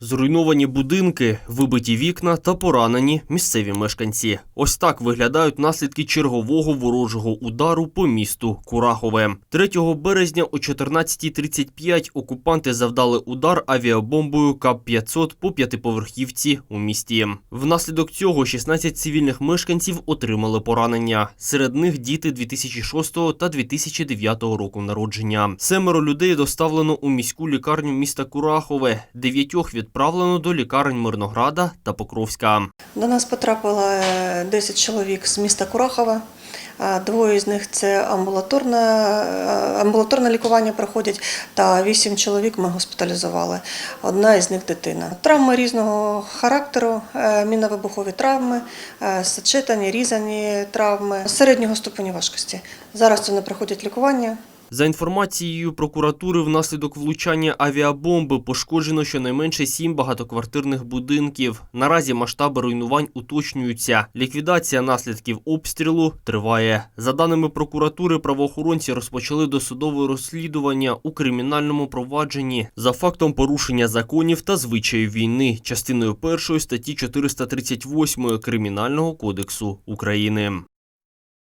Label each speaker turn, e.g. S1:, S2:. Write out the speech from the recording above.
S1: Зруйновані будинки, вибиті вікна та поранені місцеві мешканці. Ось так виглядають наслідки чергового ворожого удару по місту Курахове. 3 березня о 14.35 окупанти завдали удар авіабомбою КАП-500 по п'ятиповерхівці у місті. Внаслідок цього 16 цивільних мешканців отримали поранення. Серед них діти 2006 та 2009 року народження. Семеро людей доставлено у міську лікарню міста Курахове. Дев'ятьох відправлено до лікарень Мирнограда та Покровська.
S2: До нас потрапило е, 10 чоловік з міста Курахова. Е, Двоє з них це амбулаторне, е, амбулаторне лікування проходять, та 8 чоловік ми госпіталізували. Одна із них дитина. Травми різного характеру, е, міновибухові травми, е, сечетані, різані травми середнього ступеню важкості. Зараз вони проходять лікування.
S1: За інформацією прокуратури, внаслідок влучання авіабомби пошкоджено щонайменше сім багатоквартирних будинків. Наразі масштаби руйнувань уточнюються. Ліквідація наслідків обстрілу триває. За даними прокуратури, правоохоронці розпочали досудове розслідування у кримінальному провадженні за фактом порушення законів та звичаїв війни, частиною першої статті 438 Кримінального кодексу України.